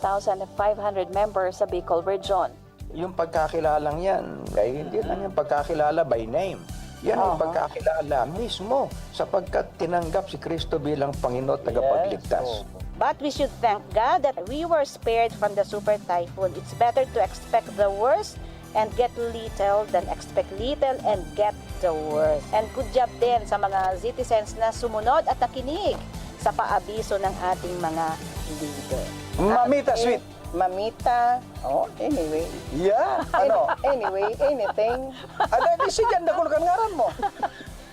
1,500 members sa Bicol Region. Yung pagkakilalang yan, ay hindi lang yung pagkakilala by name. Yan ang Aha. pagkakilala mismo sapagkat tinanggap si Kristo bilang Panginoon tagapagligtas. But we should thank God that we were spared from the super typhoon. It's better to expect the worst and get little than expect little and get the worst. And good job din sa mga citizens na sumunod at nakinig sa paabiso ng ating mga leader. Mamita, Eh, sweet. Mamita. Oh, anyway. Yeah, ano? Anyway, anything. Ano, di si Jan, nakulkan ngaran mo.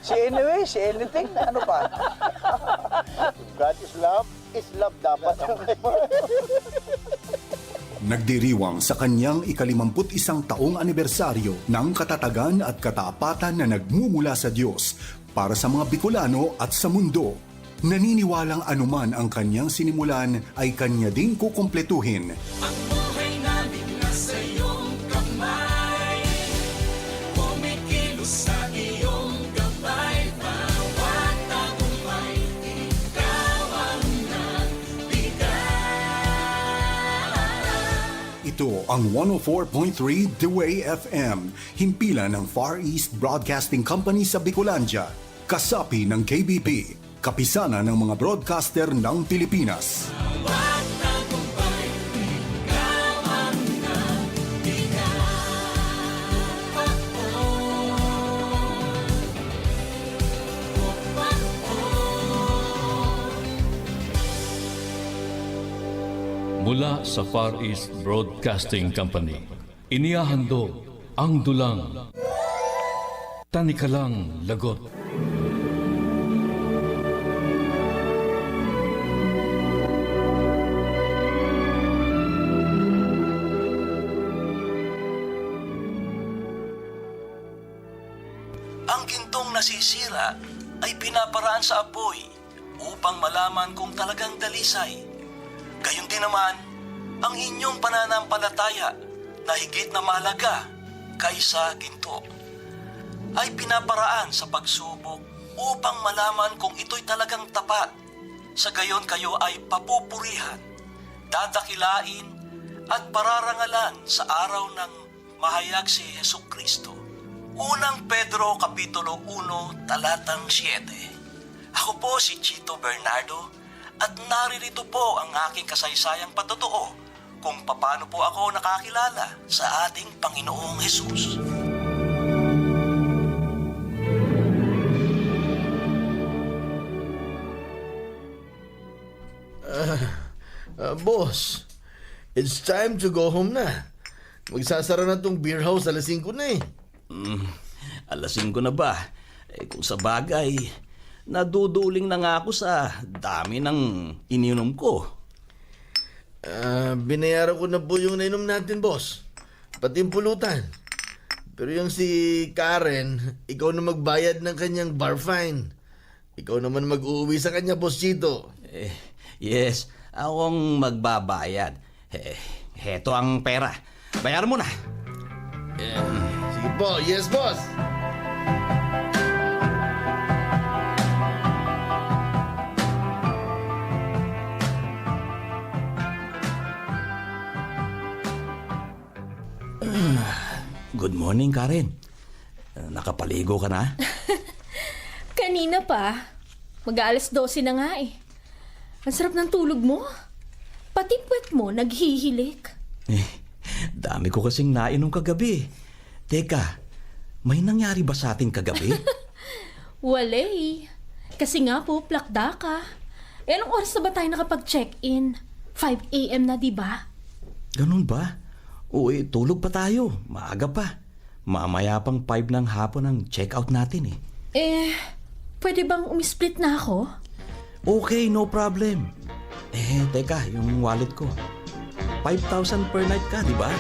Si anyway, si anything, ano pa? God is love, is love dapat. Nagdiriwang sa kanyang ikalimamput isang taong anibersaryo ng katatagan at katapatan na nagmumula sa Diyos para sa mga Bicolano at sa mundo. Naniniwalang anuman ang kanyang sinimulan ay kanya ding kukumpletuhin. buhay namin nasa iyong kamay Kumikilos sa iyong gabay Bawat tagumpay, ikaw ang nagbigay. Ito ang 104.3 The Way FM, himpilan ng Far East Broadcasting Company sa Bicolandia, kasapi ng KBP, kapisana ng mga broadcaster ng Pilipinas. Mula sa Far East Broadcasting Company, inihahandog ang dulang Tanikalang Lagot. Nasisira ay pinaparaan sa apoy upang malaman kung talagang dalisay. Gayon din naman, ang inyong pananampalataya na higit na mahalaga kaysa ginto ay pinaparaan sa pagsubok upang malaman kung ito'y talagang tapat. Sa gayon kayo ay papupurihan, dadakilain at pararangalan sa araw ng mahayag si Yesu Kristo. Unang Pedro Kapitulo 1, talatang 7. Ako po si Chito Bernardo at naririto po ang aking kasaysayang patotoo kung paano po ako nakakilala sa ating Panginoong Hesus. Ah, boss, it's time to go home na. Magsasara na tong beer house alas 5 na eh. Alasin ko na ba? Eh, kung sa bagay, naduduling na nga ako sa dami ng ininom ko. Ah, binayaran ko na po yung nainom natin, boss. Pati yung pulutan. Pero yung si Karen, ikaw na magbayad ng kanyang bar fine. Ikaw naman mag-uuwi sa kanya, boss Chito. Eh, yes, akong magbabayad. Eh, heto ang pera. Bayaran mo na. Sige po, yes, boss. Good morning, Karen. Nakapaligo ka na? Kanina pa. Mag-aalas 12 na nga eh. Ang sarap ng tulog mo. Pati puwet mo naghihilik. Eh, dami ko kasing nainom kagabi. Teka, may nangyari ba sa ating kagabi? Wala eh. Kasi nga po, plakda ka. Eh, anong oras na ba tayo nakapag-check-in? 5 a.m. na, di ba? Ganun ba? O eh, tulog pa tayo. Maaga pa. Mamaya pang 5 ng hapon ang check-out natin eh. Eh, pwede bang umisplit na ako? Okay, no problem. Eh, teka, yung wallet ko. 5,000 per night ka, di ba?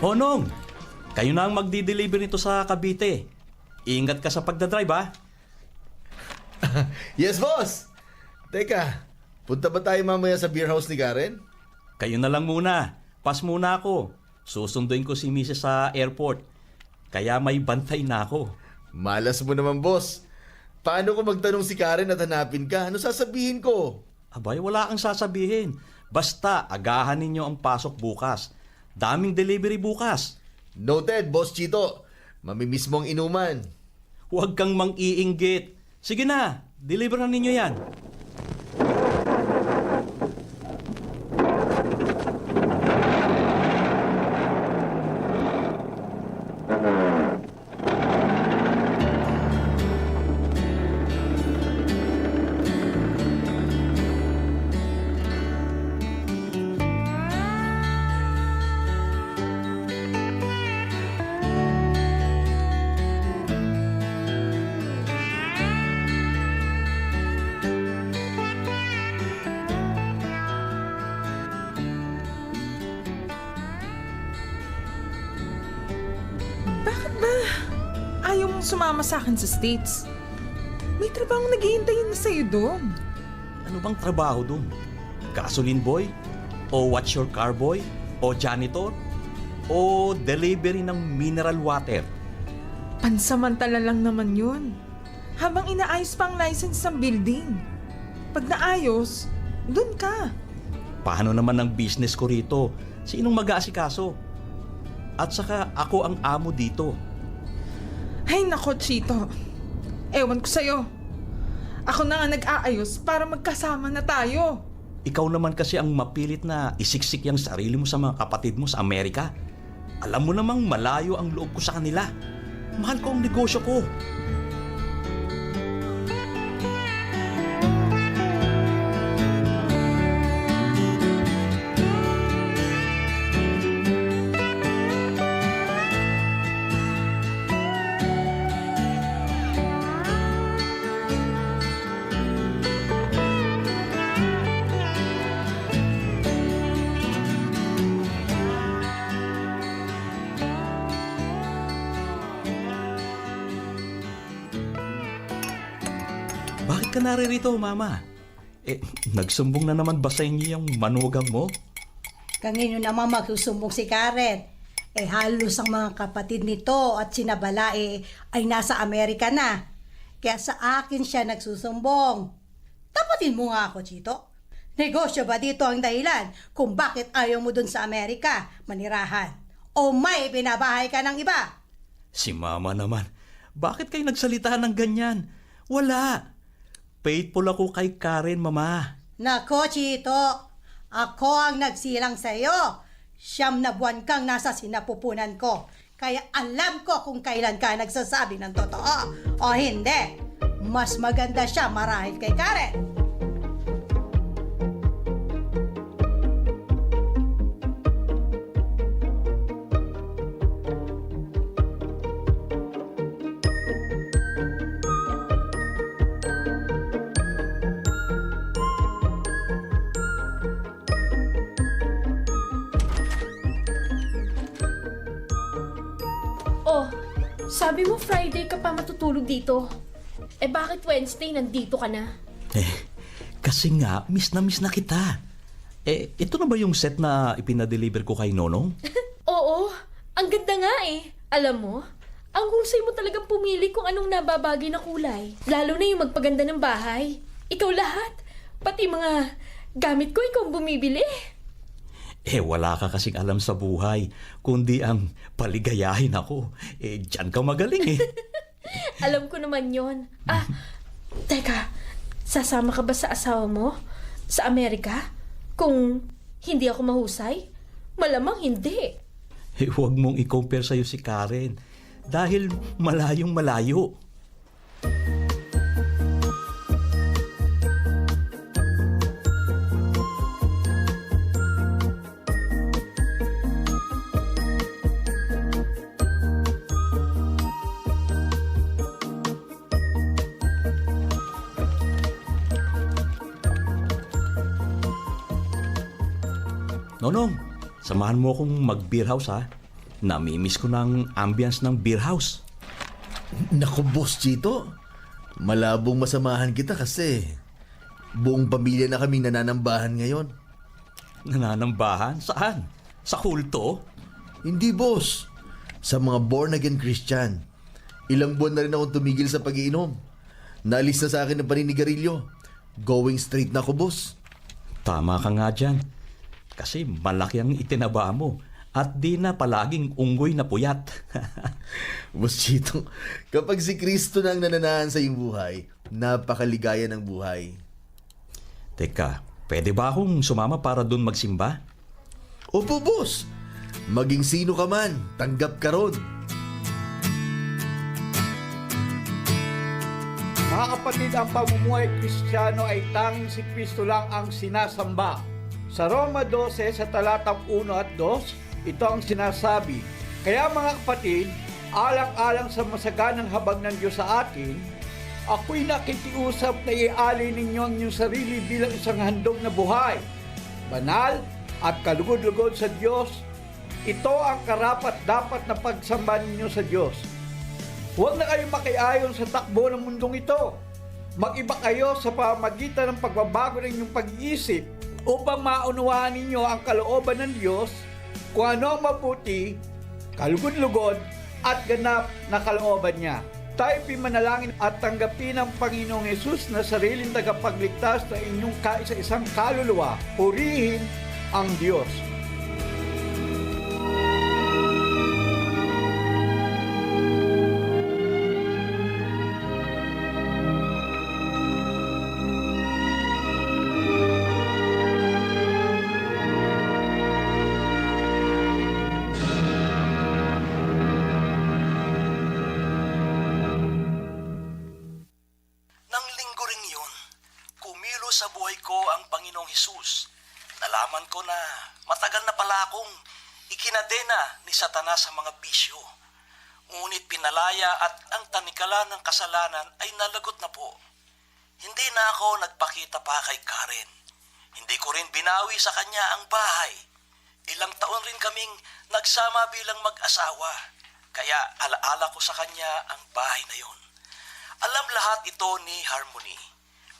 Honong, kayo na ang magdi-deliver nito sa Cavite. Ingat ka sa pagdadrive ha. yes, boss! Teka, punta ba tayo mamaya sa beer house ni Karen? Kayo na lang muna. Pas muna ako. Susunduin ko si Mrs. sa airport. Kaya may bantay na ako. Malas mo naman, boss. Paano ko magtanong si Karen at hanapin ka? Ano sasabihin ko? Abay, wala kang sasabihin. Basta, agahan ninyo ang pasok bukas. Daming delivery bukas. Noted, Boss Chito. Mamimiss mo ang inuman. Huwag kang mang-iinggit. Sige na, deliver na ninyo yan. Ayaw mong sumama sa akin sa States? May trabaho naghihintayin na sa'yo doon. Ano bang trabaho dun? Gasoline boy? O watch your car boy? O janitor? O delivery ng mineral water? Pansamantala lang naman yun. Habang inaayos pa ang license ng building. Pag naayos, doon ka. Paano naman ang business ko rito? Sinong mag-aasikaso? At saka ako ang amo dito. Ay nako, Chito. Ewan ko sa'yo. Ako na nga nag-aayos para magkasama na tayo. Ikaw naman kasi ang mapilit na isiksik yung sarili mo sa mga kapatid mo sa Amerika. Alam mo namang malayo ang loob ko sa kanila. Mahal ko ang negosyo ko. Ka naririto, Mama? Eh, nagsumbong na naman ba sa inyo yung manugang mo? Kanino naman magsusumbong si Karen? Eh halos ang mga kapatid nito at sinabala eh, ay nasa Amerika na. Kaya sa akin siya nagsusumbong. Tapatin mo nga ako, Chito. Negosyo ba dito ang dahilan kung bakit ayaw mo dun sa Amerika manirahan? O may binabahay ka ng iba? Si Mama naman. Bakit kayo nagsalita ng ganyan? Wala. Faithful ako kay Karen, Mama. Nako, Chito. Ako ang nagsilang sa iyo. Siyam na buwan kang nasa sinapupunan ko. Kaya alam ko kung kailan ka nagsasabi ng totoo o hindi. Mas maganda siya marahil kay Karen. Sabi mo Friday ka pa matutulog dito. Eh bakit Wednesday nandito ka na? Eh, kasi nga, miss na miss na kita. Eh, ito na ba yung set na ipinadeliver ko kay Nonong? Oo, ang ganda nga eh. Alam mo, ang husay mo talagang pumili kung anong nababagay na kulay. Lalo na yung magpaganda ng bahay. Ikaw lahat. Pati mga gamit ko, ikaw ang bumibili. Eh, wala ka kasing alam sa buhay, kundi ang paligayahin ako. Eh, dyan ka magaling eh. Alam ko naman yon. Ah, teka. Sasama ka ba sa asawa mo? Sa Amerika? Kung hindi ako mahusay? Malamang hindi. Eh, huwag mong i-compare sa'yo si Karen. Dahil malayong malayo. Nonong, samahan mo akong mag-beer house ha. Namimiss ko ng ambience ng beer house. Naku, Boss Chito. Malabong masamahan kita kasi buong pamilya na kaming nananambahan ngayon. Nananambahan? Saan? Sa kulto? Hindi, boss. Sa mga born-again Christian. Ilang buwan na rin akong tumigil sa pag-iinom. Naalis na sa akin ang paninigarilyo. Going straight na ako, boss. Tama ka nga dyan. Kasi malaki ang itinaba mo. At di na palaging unggoy na puyat. Boss Chito, kapag si Kristo na ang nananahan sa iyong buhay, napakaligaya ng buhay. Teka, pwede ba akong sumama para dun magsimba? Opo, boss. Maging sino ka man, tanggap ka ron. Mga kapatid, ang pamumuhay kristyano ay tanging si Kristo lang ang sinasamba. Sa Roma 12 sa talatang 1 at 2, ito ang sinasabi, Kaya mga kapatid, alang-alang sa masaganang habag ng Diyos sa atin, ako'y nakikiusap na iali ninyo ang inyong sarili bilang isang handog na buhay, banal at kalugod-lugod sa Diyos. Ito ang karapat dapat na pagsamba ninyo sa Diyos. Huwag na kayong makiayon sa takbo ng mundong ito. Mag-iba kayo sa pamagitan ng pagbabago ng inyong pag-iisip upang maunawaan ninyo ang kalooban ng Diyos kung ano ang mabuti, kalugod-lugod at ganap na kalooban niya. Tayo pimanalangin at tanggapin ang Panginoong Yesus na sariling tagapagligtas na inyong kaisa-isang kaluluwa. Purihin ang Diyos. Sa buhay ko ang Panginoong Hesus. Nalaman ko na matagal na pala akong ikinadena ni Satanas sa mga bisyo. Ngunit pinalaya at ang tanikala ng kasalanan ay nalagot na po. Hindi na ako nagpakita pa kay Karen. Hindi ko rin binawi sa kanya ang bahay. Ilang taon rin kaming nagsama bilang mag-asawa. Kaya alaala ko sa kanya ang bahay na yon. Alam lahat ito ni Harmony,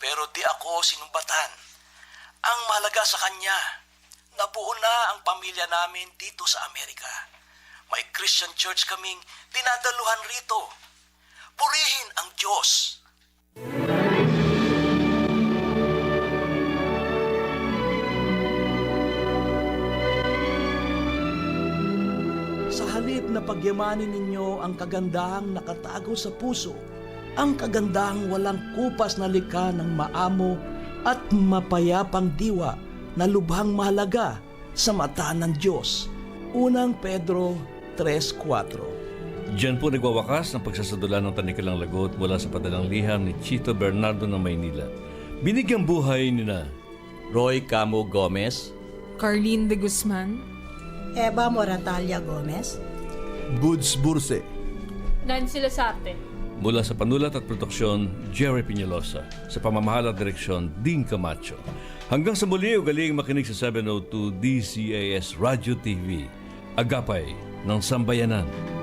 pero di ako sinumbatan. Ang mahalaga sa kanya, nabuo na ang pamilya namin dito sa Amerika. May Christian church kaming dinadaluhan rito. Purihin ang Diyos. Sa halip na pagyamanin ninyo ang kagandahang nakatago sa puso, ang kagandahang walang kupas na likha ng maamo at mapayapang diwa na lubhang mahalaga sa mata ng Diyos. Unang Pedro 3.4 Diyan po nagwawakas ng pagsasadula ng Tanikalang Lagot mula sa padalang liham ni Chito Bernardo ng Maynila. Binigyang buhay ni na Roy Camo Gomez, Carlene de Guzman, Eva Moratalia Gomez, Goods Burse, Nancy Lasarte. Mula sa panulat at produksyon Jerry Piñalosa sa pamamahala at direksyon Dean Camacho. Hanggang sa muli, ugaling makinig sa 702 DCAS Radio TV. Agapay ng Sambayanan.